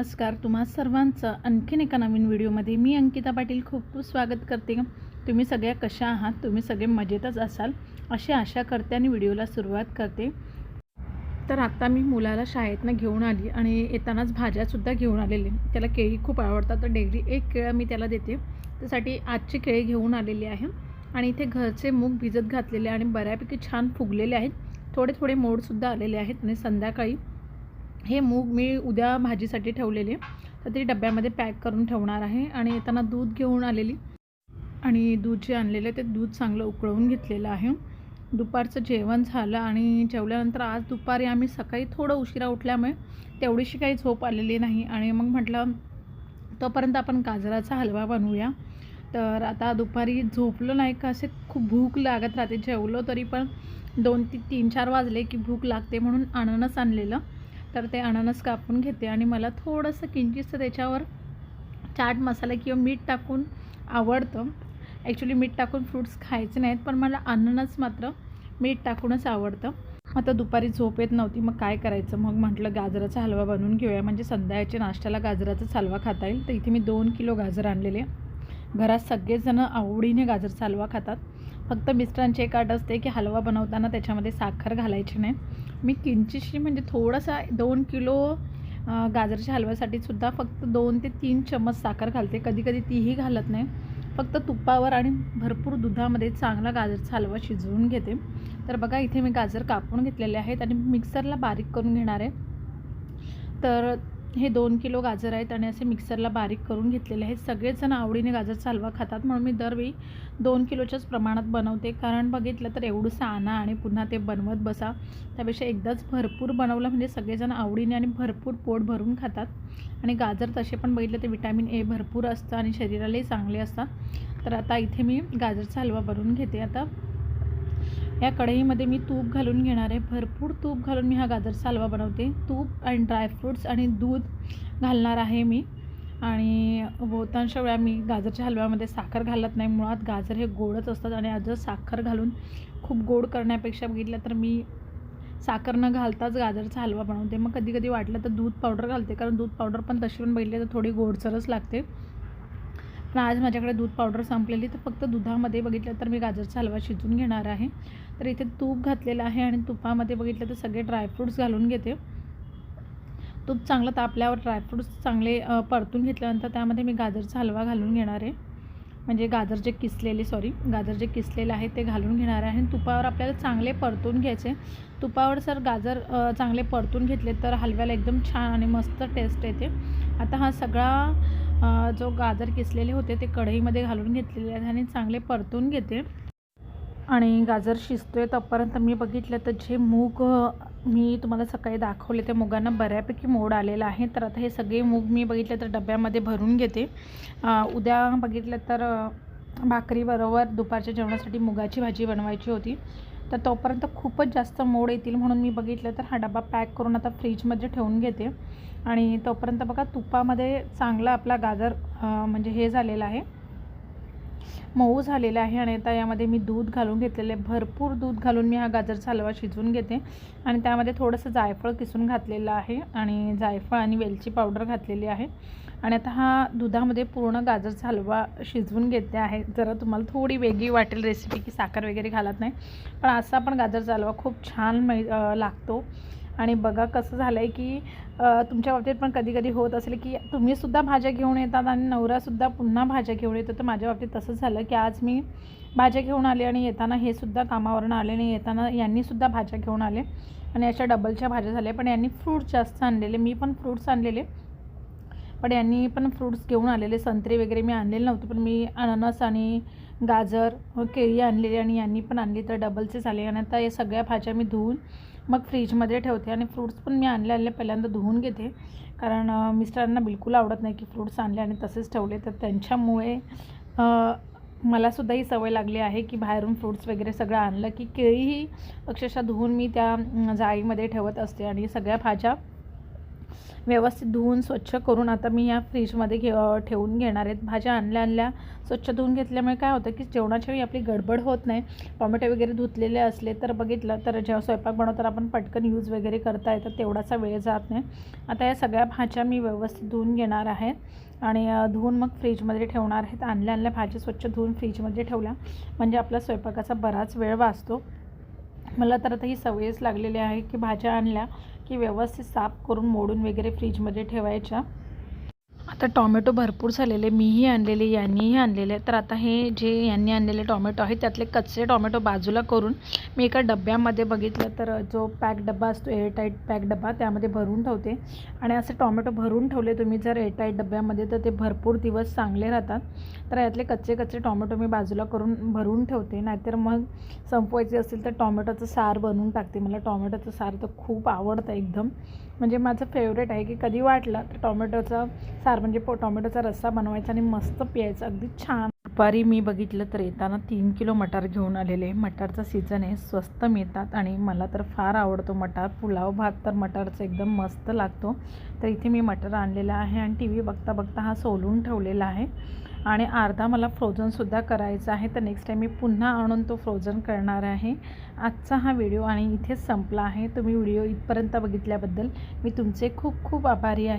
नमस्कार तुम्हा सर्वांचं आणखीन एका नवीन व्हिडिओमध्ये मी अंकिता पाटील खूप खूप स्वागत करते. तुम्ही सगळ्या कशा आहात? तुम्ही सगळे मजेतच असाल? अशी आशा करते आणि व्हिडिओला सुरुवात करते. तर आता मी मुलाला शाळेतनं घेऊन आली आणि येतानाच भाज्यासुद्धा घेऊन आलेले. त्याला केळी खूप आवडतात. तर डेली एक केळं मी त्याला देते. त्यासाठी आजची केळी घेऊन आलेली आहे. आणि इथे घरचे मूग भिजत घातलेले आणि बऱ्यापैकी छान फुगलेले आहेत. थोडे थोडे मोडसुद्धा आलेले आहेत. आणि संध्याकाळी हे मूग मी उद्या भाजीसाठी ठेवलेले तर ते डब्यामध्ये पॅक करून ठेवणार आहे आणि येताना दूध घेऊन आलेली. आणि दूध जे आणलेलं ते दूध चांगलं उकळवून घेतलेलं आहे. दुपारचं जेवण झालं आणि जेवल्यानंतर आज दुपारी आम्ही सकाळी थोडं उशिरा उठल्यामुळे तेवढीशी काही झोप आलेली नाही. आणि मग म्हटलं तोपर्यंत आपण गाजराचा हलवा बनवूया. तर आता दुपारी झोपलो नाही का असे खूप भूक लागत राहते. जेवलो तरी पण दोन ती तीन चार वाजले की भूक लागते म्हणून अननस आणलेलं. तर ते अननस कापून घेते आणि मला थोडंसं किंचितचं त्याच्यावर चाट मसाला किंवा मीठ टाकून आवडतं. ॲक्च्युली मीठ टाकून फ्रूट्स खायचे नाहीत पण मला अननस मात्र मीठ टाकूनच आवडतं. आता दुपारी झोप येत नव्हती मग काय करायचं? मग म्हटलं गाजराचा हलवा बनवून घेऊया. म्हणजे संध्याकाळच्या नाश्त्याला गाजराचाच हलवा खाता येईल. तर इथे मी दोन किलो गाजर आणलेले. घरात सगळेजणं आवडीने गाजरचा हलवा खातात. फक्त मिस्टरांची एक अट असते की हलवा बनवताना त्याच्यामध्ये साखर घालायची नाही. मी किंचितशी म्हणजे थोडासा दोन किलो गाजरच्या हलव्यासाठी सुद्धा फक्त दोन ते तीन चम्मच साखर घालते. कधी कधी तीही घालत नाही. फक्त तुपावर आणि भरपूर दुधामध्ये चांगला गाजरचा हलवा शिजवून घेते. तर बघा इथे मी गाजर कापून घेतलेले आहेत आणि मिक्सरला बारीक करून घेणार आहे. तर हे दोन किलो गाजर आहेत आणि असे मिक्सरला बारीक करून घेतलेले आहेत. सगळेजण आवडीने गाजर चालवा खातात. म्हणून मी दरवेळी दोन किलोच्याच प्रमाणात बनवते. कारण बघितलं तर एवढंसं आणा आणि पुन्हा ते बनवत बसा. त्यापेक्षा एकदाच भरपूर बनवलं म्हणजे सगळेजण आवडीने आणि भरपूर पोट भरून खातात. आणि गाजर तसे पण बघितलं तर विटॅमिन ए भरपूर असतं आणि शरीरालाही चांगले असतात. तर आता इथे मी गाजरचा हलवा बनवून घेते. आता या कढईमध्ये मी तूप घालून घेणार आहे. भरपूर तूप घालून मी हा गाजरचा हलवा बनवते. तूप आणि ड्रायफ्रूट्स आणि दूध घालणार आहे मी. आणि बहुतांश वेळा मी गाजरच्या हलव्यामध्ये साखर घालत नाही. मुळात गाजर हे गोडच असतात आणि आज साखर घालून खूप गोड करण्यापेक्षा बघितलं तर मी साखर न घालताच गाजरचा हलवा बनवते. मग कधी कधी वाटलं तर दूध पावडर घालते. कारण दूध पावडर पण तशी पण बघितले तर थोडी गोडसरच लागते. पण आज माझ्याकडे दूध पावडर संपलेली तर फक्त दुधामध्ये बघितलं तर मी गाजरचा हलवा शिजून घेणार आहे. तर इथे तूप घातलेलं आहे आणि तुपामध्ये बघितलं तर सगळे ड्रायफ्रूट्स घालून घेते. तूप चांगलं तापल्यावर ड्रायफ्रूट्स चांगले परतून घेतल्यानंतर त्यामध्ये मी गाजरचा हलवा घालून घेणार आहे. म्हणजे गाजर जे किसलेले सॉरी गाजर जे किसलेले आहे ते घालून घेणार आहे. आणि तुपावर आपल्याला चांगले परतून घ्यायचे. तुपावर सर गाजर चांगले परतून घेतले तर हलव्याला एकदम छान आणि मस्त टेस्ट येते. आता हा सगळा जो गाजर किसलेले होते ते कढईमध्ये घालून घेतलेले आहेत आणि चांगले परतून घेते. आणि गाजर शिजतो आहे तोपर्यंत मी बघितलं तर जे मूग मी तुम्हाला सकाळी दाखवले त्या मुगांना बऱ्यापैकी मोड आलेला आहे. तर आता हे सगळे मूग मी बघितलं तर डब्यामध्ये भरून घेते. उद्या बघितलं तर भाकरीबरोबर दुपारच्या जेवणासाठी मुगाची भाजी बनवायची होती. तर तोपर्यंत खूपच जास्त मोड येतील म्हणून मी बघितलं तर हा डबा पॅक करून आता फ्रीजमध्ये ठेवून घेते. आणि तोपर्यंत बघा तुपामध्ये चांगला आपला गाजर म्हणजे हे झालेला आहे. मऊ झालेला आहे आणि आता यामध्ये मी दूध घालून घेतलेले भरपूर दूध घालून मी हा गाजरचा हलवा शिजवून घेते. आणि त्यामध्ये थोडंसं जायफळ किसून घातलेलं आहे आणि जायफळ आणि वेलची पावडर घातलेली आहे. आणि आता हा दुधामध्ये पूर्ण गाजरचा हलवा शिजवून घेते आहे. जरा तुम्हाला थोडी वेगळी वाटेल रेसिपी की साखर वगैरे घालत नाही. पण असा पण गाजरचा हलवा खूप छान मै लागतो. आणि बघा कसं झालं आहे की तुमच्या बाबतीत पण कधी कधी होत असेल की तुम्हीसुद्धा भाज्या घेऊन येतात आणि नवरासुद्धा पुन्हा भाज्या घेऊन येतो. तर माझ्या बाबतीत तसंच झालं की आज मी भाज्या घेऊन आले आणि येताना हे सुद्धा कामावरून आले आणि येताना यांनीसुद्धा भाज्या घेऊन आले. आणि अशा डबलच्या भाज्या झाल्या. पण यांनी फ्रूट्स जास्त आणलेले. मी पण फ्रूट्स आणलेले. पण यांनी पण फ्रूट्स घेऊन आलेले. संत्री वगैरे मी आणलेले नव्हते पण मी अननस आणि गाजर हो, केळी आणलेली आणि यांनी पण आणली. तर डबलचे झाले. आणि आता या सगळ्या भाज्या मी धुवून मग फ्रीजमध्ये ठेवते आणि फ्रूट्स पण मी आणले आणले. पहिल्यांदा धुवून घेते. कारण मिस्टरांना बिलकुल आवडत नाही की फ्रूट्स आणले आणि तसेच ठेवले. तर त्यांच्यामुळे मलासुद्धा ही सवय लागली आहे की बाहेरून फ्रूट्स वगैरे सगळं आणलं की केळीही अक्षरशः धुवून मी त्या जाळीमध्ये ठेवत असते. आणि सगळ्या भाज्या व्यवस्थित धुवून स्वच्छ करून आता मी या फ्रीजमध्ये घे ठेवून घेणार आहेत. भाज्या आणल्या आणल्या स्वच्छ धुवून घेतल्यामुळे काय होतं की जेवणाच्या वेळी आपली गडबड होत नाही. टोमॅटो वगैरे धुतलेले असले तर बघितलं तर जेव्हा स्वयंपाक बनवताना आपण पटकन यूज वगैरे करता येतं. तेवढासा वेळ जात नाही. आता या सगळ्या भाज्या मी व्यवस्थित धुवून घेणार आहे. आणि धुवून मग फ्रीजमध्ये ठेवणार आहेत. आणल्या आणल्या भाज्या स्वच्छ धुवून फ्रीजमध्ये ठेवल्या. म्हणजे आपला स्वयंपाकाचा बराच वेळ वाचतो. मला तर आता ही सवयच लागलेली आहे की भाज्या आणल्या की व्यवस्थित साफ करून मोडून वगैरे फ्रीजमध्ये ठेवायच्या. आता टॉमॅटो भरपूर झालेले मीही आणलेले यांनीही आणलेले. तर आता हे जे यांनी आणलेले टॉमॅटो आहेत त्यातले कच्चे टॉमॅटो बाजूला करून मी एका डब्यामध्ये बघितलं तर जो पॅक डबा असतो एअरटाईट पॅक डब्बा त्यामध्ये भरून ठेवते. आणि असे टॉमॅटो भरून ठेवले तुम्ही जर एअरटाईट डब्यामध्ये तर ते भरपूर दिवस चांगले राहतात. तर यातले कच्चे कच्चे टॉमॅटो मी बाजूला करून भरून ठेवते. नाहीतर मग संपवायचे असेल तर टॉमॅटोचं सार बनवून टाकते. मला टॉमॅटोचं सार तर खूप आवडतं एकदम. म्हणजे माझं फेवरेट आहे की कधी वाटलं तर टॉमॅटोचं सार म्हणजे पो टॉमॅटोचा रस्सा बनवायचा आणि मस्त प्यायचा. अगदी छान दुपारी मी बघितलं तर येताना तीन किलो मटार घेऊन आलेले. मटारचा सीझन आहे स्वस्त मिळतात आणि मला तर फार आवडतो मटार. पुलाव भात तर मटारचा एकदम मस्त लागतो. तर इथे मी मटर आणलेला आहे आणि टी व्ही बघता बघता हा सोलून ठेवलेला आहे. आणि अर्धा मला फ्रोझनसुद्धा करायचा आहे. तर नेक्स्ट टाईम मी पुन्हा आणून तो फ्रोझन करणार आहे. आजचा हा व्हिडिओ आणि इथेच संपला आहे. तुम्ही व्हिडिओ इथपर्यंत बघितल्याबद्दल मी तुमचे खूप खूप आभारी आहे.